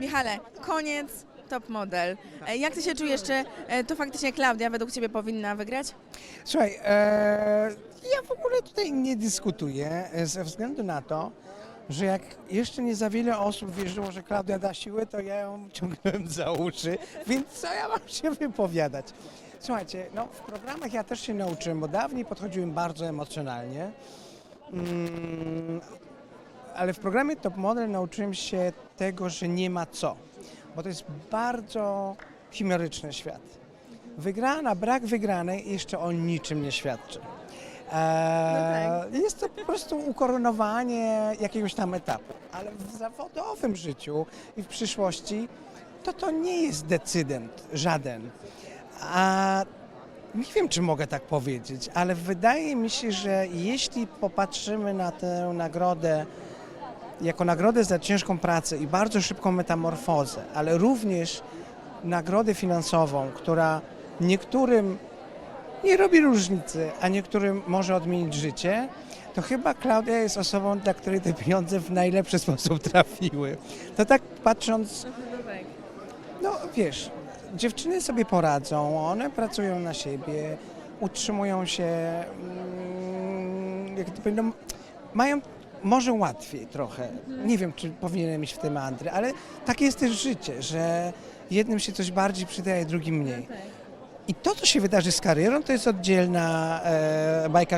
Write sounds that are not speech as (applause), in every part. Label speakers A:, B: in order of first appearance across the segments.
A: Michale, koniec top model. E, Jak ty się czujesz? Czy e, to faktycznie Klaudia według ciebie powinna wygrać?
B: Słuchaj, e, ja w ogóle tutaj nie dyskutuję e, ze względu na to, że jak jeszcze nie za wiele osób wierzyło, że Klaudia da siłę, to ja ją (laughs) ciągnąłem za uszy, więc co ja mam się wypowiadać? Słuchajcie, no w programach ja też się nauczyłem, bo dawniej podchodziłem bardzo emocjonalnie, mm, ale w programie Top Model nauczyłem się tego, że nie ma co, bo to jest bardzo chimeryczny świat. Wygrana, brak wygranej jeszcze o niczym nie świadczy. Eee, Jest to po prostu ukoronowanie jakiegoś tam etapu, ale w zawodowym życiu i w przyszłości to to nie jest decydent żaden. A nie wiem, czy mogę tak powiedzieć, ale wydaje mi się, że jeśli popatrzymy na tę nagrodę jako nagrodę za ciężką pracę i bardzo szybką metamorfozę, ale również nagrodę finansową, która niektórym nie robi różnicy, a niektórym może odmienić życie, to chyba Klaudia jest osobą, dla której te pieniądze w najlepszy sposób trafiły. To tak patrząc, no wiesz, dziewczyny sobie poradzą, one pracują na siebie, utrzymują się, mm, jak powiem, no, mają może łatwiej trochę. Nie wiem, czy powinienem iść w te meandry, ale takie jest też życie, że jednym się coś bardziej przydaje, drugim mniej. I to, co się wydarzy z karierą, to jest oddzielna e, bajka,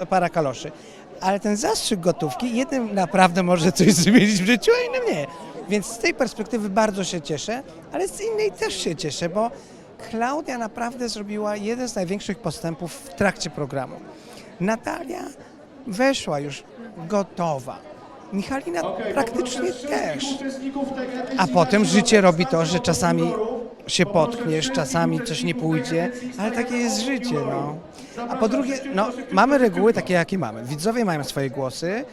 B: e, para kaloszy. Ale ten zastrzyk gotówki jednym naprawdę może coś (laughs) zmienić w życiu, a innym nie. Więc z tej perspektywy bardzo się cieszę, ale z innej też się cieszę, bo Klaudia naprawdę zrobiła jeden z największych postępów w trakcie programu. Natalia weszła już gotowa. Michalina praktycznie też. A potem życie robi to, że czasami się potkniesz, czasami coś nie pójdzie, ale takie jest życie, no. A po drugie, no, mamy reguły takie, jakie mamy. Widzowie mają swoje głosy,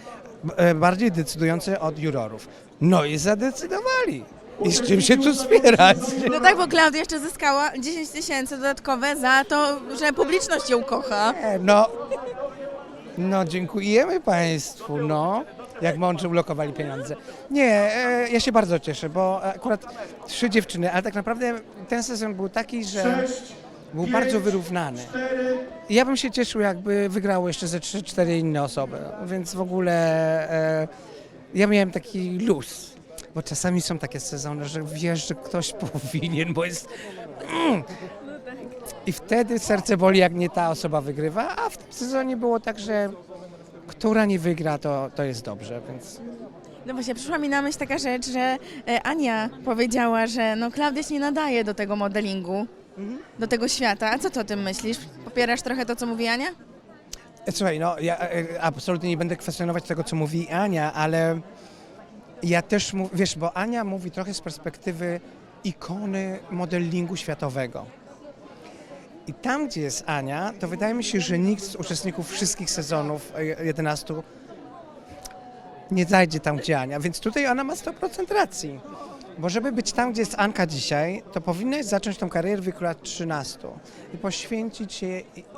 B: e, bardziej decydujące od jurorów. No i zadecydowali. I z czym się tu spierać?
A: No tak, bo Klaudia jeszcze zyskała 10 tysięcy dodatkowe za to, że publiczność ją kocha.
B: No, no dziękujemy Państwu, no. Jak mądrze ulokowali pieniądze. Nie, e, ja się bardzo cieszę, bo akurat trzy dziewczyny, ale tak naprawdę ten sezon był taki, że był bardzo wyrównany. I Ja bym się cieszył, jakby wygrało jeszcze ze 3-4 inne osoby, więc w ogóle e, ja miałem taki luz. Bo czasami są takie sezony, że wiesz, że ktoś (laughs) powinien, bo jest mm. I wtedy serce boli, jak nie ta osoba wygrywa, a w tym sezonie było tak, że która nie wygra, to, to jest dobrze, więc
A: No właśnie, przyszła mi na myśl taka rzecz, że e, Ania powiedziała, że no Klaudia się nie nadaje do tego modelingu, do tego świata. A co ty o tym myślisz? Popierasz trochę to, co mówi Ania?
B: E, Słuchaj, no ja e, absolutnie nie będę kwestionować tego, co mówi Ania, ale ja też, wiesz, bo Ania mówi trochę z perspektywy ikony modelingu światowego. I tam, gdzie jest Ania, to wydaje mi się, że nikt z uczestników wszystkich sezonów e, 11 nie zajdzie tam, gdzie Ania, więc tutaj ona ma 100% racji. Bo żeby być tam, gdzie jest Anka dzisiaj, to powinnaś zacząć tą karierę w wieku lat 13 i poświęcić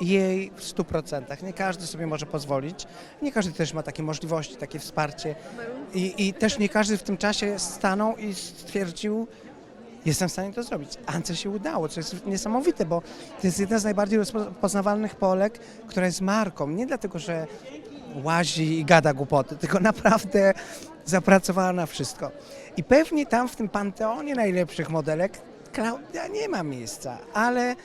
B: jej w 100%. Nie każdy sobie może pozwolić, nie każdy też ma takie możliwości, takie wsparcie i, i też nie każdy w tym czasie stanął i stwierdził, jestem w stanie to zrobić. Ance się udało, co jest niesamowite, bo to jest jedna z najbardziej rozpoznawalnych Polek, która jest marką. Nie dlatego, że łazi i gada głupoty, tylko naprawdę zapracowała na wszystko. I pewnie tam w tym panteonie najlepszych modelek Klaudia nie ma miejsca, ale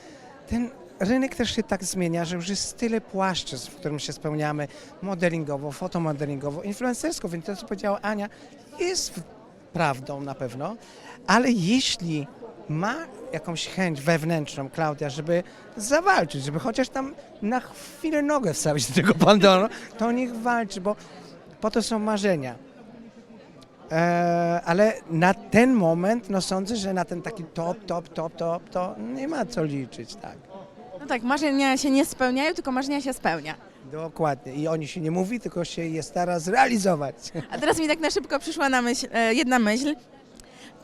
B: ten rynek też się tak zmienia, że już jest tyle płaszczyzn, w którym się spełniamy modelingowo, fotomodelingowo, influencersko, więc to, co powiedziała Ania, jest prawdą na pewno, ale jeśli ma jakąś chęć wewnętrzną Klaudia, żeby zawalczyć, żeby chociaż tam na chwilę nogę wstawić do tego (laughs) panteonu, to niech walczy, bo po to są marzenia. E, ale na ten moment, no sądzę, że na ten taki top, top, top, top, to nie ma co liczyć, tak.
A: No tak, marzenia się nie spełniają, tylko marzenia się spełnia.
B: Dokładnie. I o nich się nie mówi, tylko się je stara zrealizować. (laughs)
A: A teraz mi tak na szybko przyszła na myśl, e, jedna myśl.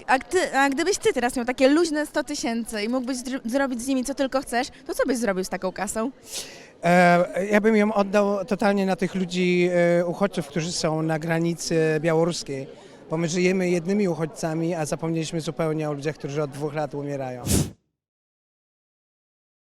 A: A, ty, a gdybyś ty teraz miał takie luźne 100 tysięcy i mógłbyś zr- zrobić z nimi co tylko chcesz, to co byś zrobił z taką kasą?
B: E, ja bym ją oddał totalnie na tych ludzi, e, uchodźców, którzy są na granicy białoruskiej, bo my żyjemy jednymi uchodźcami, a zapomnieliśmy zupełnie o ludziach, którzy od dwóch lat umierają.